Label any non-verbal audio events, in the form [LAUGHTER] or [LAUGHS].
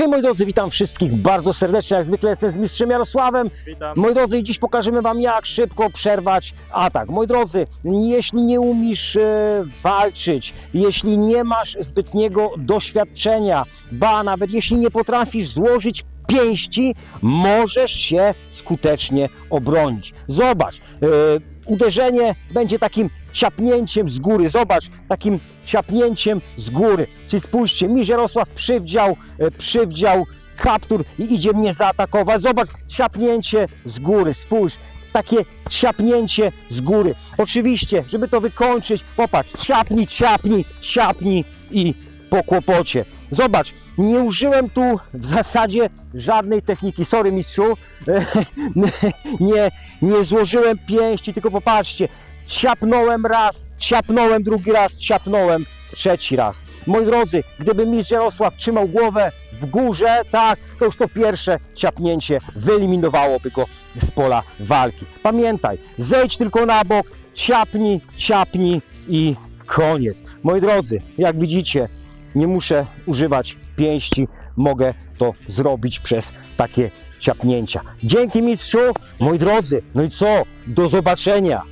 Okej, moi drodzy, witam wszystkich bardzo serdecznie. Jak zwykle jestem z mistrzem Jarosławem. Witam. Moi drodzy, i dziś pokażemy Wam, jak szybko przerwać atak. Moi drodzy, jeśli nie umiesz e, walczyć, jeśli nie masz zbytniego doświadczenia, ba, nawet jeśli nie potrafisz złożyć pięści, możesz się skutecznie obronić. Zobacz, e, uderzenie będzie takim ciapnięciem z góry. Zobacz, takim ciapnięciem z góry. Czyli spójrzcie, mi Jarosław przywdział, e, przywdział kaptur i idzie mnie zaatakować. Zobacz, ciapnięcie z góry, spójrz, takie ciapnięcie z góry. Oczywiście, żeby to wykończyć, popatrz, ciapnij, ciapnij, ciapnij i po kłopocie. Zobacz, nie użyłem tu w zasadzie żadnej techniki. Sorry, mistrzu. [LAUGHS] nie, nie złożyłem pięści, tylko popatrzcie. Ciapnąłem raz, ciapnąłem drugi raz, ciapnąłem trzeci raz. Moi drodzy, gdyby mistrz Jarosław trzymał głowę w górze, tak, to już to pierwsze ciapnięcie wyeliminowałoby go z pola walki. Pamiętaj, zejdź tylko na bok, ciapnij, ciapnij i koniec. Moi drodzy, jak widzicie, nie muszę używać pięści, mogę to zrobić przez takie ciapnięcia. Dzięki mistrzu, moi drodzy, no i co? Do zobaczenia!